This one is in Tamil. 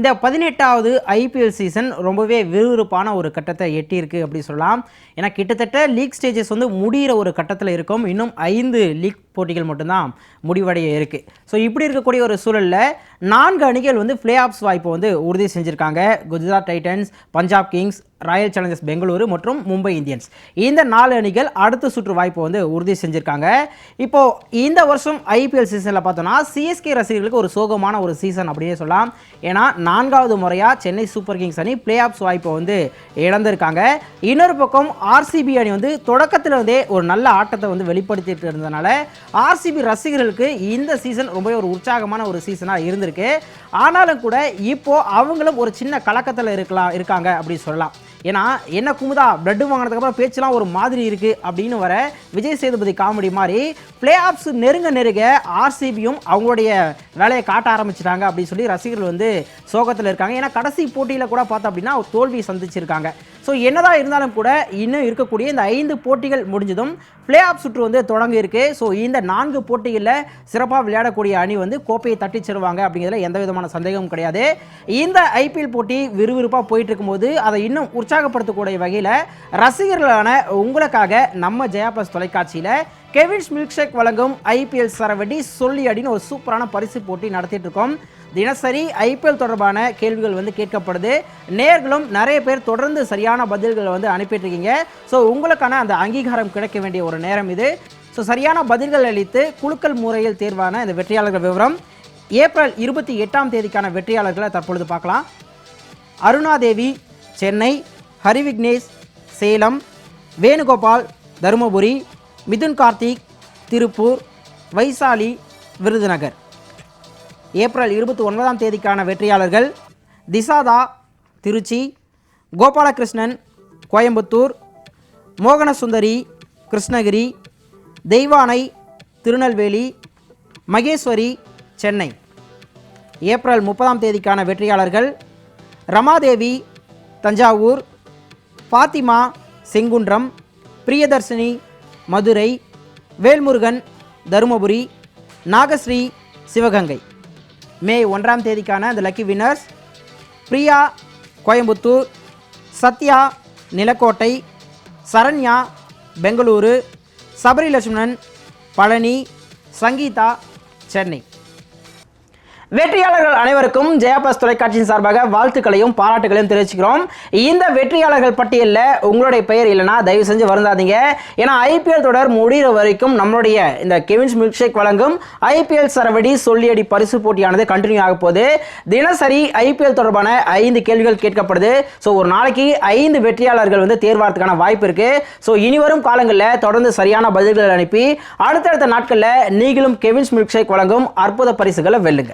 இந்த பதினெட்டாவது ஐபிஎல் சீசன் ரொம்பவே விறுவிறுப்பான ஒரு கட்டத்தை எட்டியிருக்கு அப்படி சொல்லலாம். ஏன்னா கிட்டத்தட்ட லீக் ஸ்டேஜஸ் வந்து முடிகிற ஒரு கட்டத்தில் இருக்கும். இன்னும் ஐந்து லீக் போட்டிகள் மட்டும்தான் முடிவடைய இருக்குது ஸோ இப்படி இருக்கக்கூடிய ஒரு சூழலில் நான்கு அணிகள் வந்து பிளே ஆஃப்ஸ் வாய்ப்பை வந்து உறுதி செஞ்சுருக்காங்க. Gujarat Titans Punjab Kings Royal Challengers Bengaluru மற்றும் மும்பை இந்தியன்ஸ் இந்த நாலு அணிகள் அடுத்த சுற்று வாய்ப்பை வந்து உறுதி செஞ்சுருக்காங்க. இப்போது இந்த வருஷம் ஐபிஎல் சீசனில் பார்த்தோன்னா சிஎஸ்கே ரசிகர்களுக்கு ஒரு சோகமான ஒரு சீசன் அப்படியே சொல்லலாம். ஏன்னா நான்காவது முறையாக சென்னை சூப்பர் கிங்ஸ் அணி பிளே ஆஃப்ஸ் வாய்ப்பை வந்து இழந்திருக்காங்க. இன்னொரு பக்கம் ஆர்சிபி அணி வந்து தொடக்கத்தில் இருந்தே ஒரு நல்ல ஆட்டத்தை வந்து வெளிப்படுத்திட்டு இருந்ததுனால ஆர்சிபி ரசிகர்களுக்கு இந்த சீசன் ரொம்பவே ஒரு உற்சாகமான ஒரு சீசனாக இருந்திருக்கு. ஆனாலும் கூட இப்போ அவங்களும் ஒரு சின்ன கலக்கத்தில் இருக்கலாம் இருக்காங்க அப்படின்னு சொல்லலாம். ஏன்னா என்ன குமுதா பிளட்டு வாங்கினதுக்கப்புறம் பேச்செலாம் ஒரு மாதிரி இருக்குது அப்படின்னு வர விஜய் சேதுபதி காமெடி மாதிரி பிளே ஆஃப்ஸ் நெருங்க நெருங்க ஆர்சிபியும் அவங்களுடைய வேலையை காட்ட ஆரம்பிச்சிட்டாங்க அப்படின்னு சொல்லி ரசிகர்கள் வந்து சோகத்தில் இருக்காங்க. ஏன்னா கடைசி போட்டியில் கூட பார்த்தோம் அப்படின்னா ஒரு தோல்வி சந்திச்சிருக்காங்க. ஸோ என்னதான் இருந்தாலும் கூட இன்னும் இருக்கக்கூடிய இந்த ஐந்து போட்டிகள் முடிஞ்சதும் பிளே ஆஃப் சுற்று வந்து தொடங்க இருக்கு. ஸோ இந்த நான்கு போட்டிகளில் சிறப்பாக விளையாடக்கூடிய அணி வந்து கோப்பையை தட்டிச் செல்வாங்க அப்படிங்கிறதுல எந்த விதமான சந்தேகமும் கிடையாது. இந்த ஐபிஎல் போட்டி விறுவிறுப்பாக போயிட்டு இருக்கும்போது அதை இன்னும் உற்சாகப்படுத்தக்கூடிய வகையில் ரசிகர்களான உங்களுக்காக நம்ம ஜெயா பிளஸ் தொலைக்காட்சியில் கெவின்ஸ் மில்க் ஷேக் வழங்கும் ஐபிஎல் சரவடி சொல்லி அடின்னு ஒரு சூப்பரான பரிசு போட்டி நடத்திட்டு இருக்கோம். தினசரி ஐபிஎல் தொடர்பான கேள்விகள் வந்து கேட்கப்படுது. நேர்களும் நிறைய பேர் தொடர்ந்து சரியான பதில்களை வந்து அனுப்பிட்டுருக்கீங்க. ஸோ உங்களுக்கான அந்த அங்கீகாரம் கிடைக்க வேண்டிய ஒரு நேரம் இது. ஸோ சரியான பதில்கள் அளித்து குலுக்கல் முறையில் தேர்வான இந்த வெற்றியாளர்கள் விவரம். ஏப்ரல் இருபத்தி எட்டாம் தேதிக்கான வெற்றியாளர்களை தற்பொழுது பார்க்கலாம். அருணாதேவி சென்னை ஹரிவிக்னேஷ் சேலம் வேணுகோபால் தருமபுரி மிதுன் கார்த்திக் திருப்பூர் வைசாலி விருதுநகர். ஏப்ரல் இருபத்தி ஒன்பதாம் தேதிக்கான வெற்றியாளர்கள் திசாதா திருச்சி கோபாலகிருஷ்ணன் கோயம்புத்தூர் மோகனசுந்தரி கிருஷ்ணகிரி தெய்வானை திருநெல்வேலி மகேஸ்வரி சென்னை. ஏப்ரல் முப்பதாம் தேதிக்கான வெற்றியாளர்கள் ரமாதேவி தஞ்சாவூர் ஃபாத்திமா செங்குன்றம் பிரியதர்ஷினி மதுரை வேல்முருகன் தருமபுரி நாகஸ்ரீ சிவகங்கை. மே ஒன்றாம் தேதிக்கான அந்த லக்கி வின்னர்ஸ் பிரியா கோயம்புத்தூர் சத்யா நிலக்கோட்டை சரண்யா பெங்களூரு சபரி லட்சுமணன் பழனி சங்கீதா சென்னை. வெற்றியாளர்கள் அனைவருக்கும் ஜெயாபாஸ் தொலைக்காட்சியின் சார்பாக வாழ்த்துக்களையும் பாராட்டுகளையும் தெரிவிச்சுக்கிறோம். இந்த வெற்றியாளர்கள் பட்டியலில் உங்களுடைய பெயர் இல்லைனா தயவு செஞ்சு வருந்தாதீங்க. ஏன்னா ஐபிஎல் தொடர் முடிகிற வரைக்கும் நம்மளுடைய இந்த கெவின்ஸ் மில்க் ஷேக் வழங்கும் ஐபிஎல் சரவடி சொல்லியடி பரிசு போட்டியானது கண்டினியூ ஆக போகுது. தினசரி ஐபிஎல் தொடர்பான ஐந்து கேள்விகள் கேட்கப்படுது. ஸோ ஒரு நாளைக்கு ஐந்து வெற்றியாளர்கள் வந்து தேர்வாகிறதுக்கான வாய்ப்பு இருக்கு. ஸோ இனிவரும் காலங்களில் தொடர்ந்து சரியான பதில்கள் அனுப்பி அடுத்தடுத்த நாட்களில் நீங்களும் கெவின்ஸ் மில்க் ஷேக் வழங்கும் அற்புத பரிசுகளை வெல்லுங்க.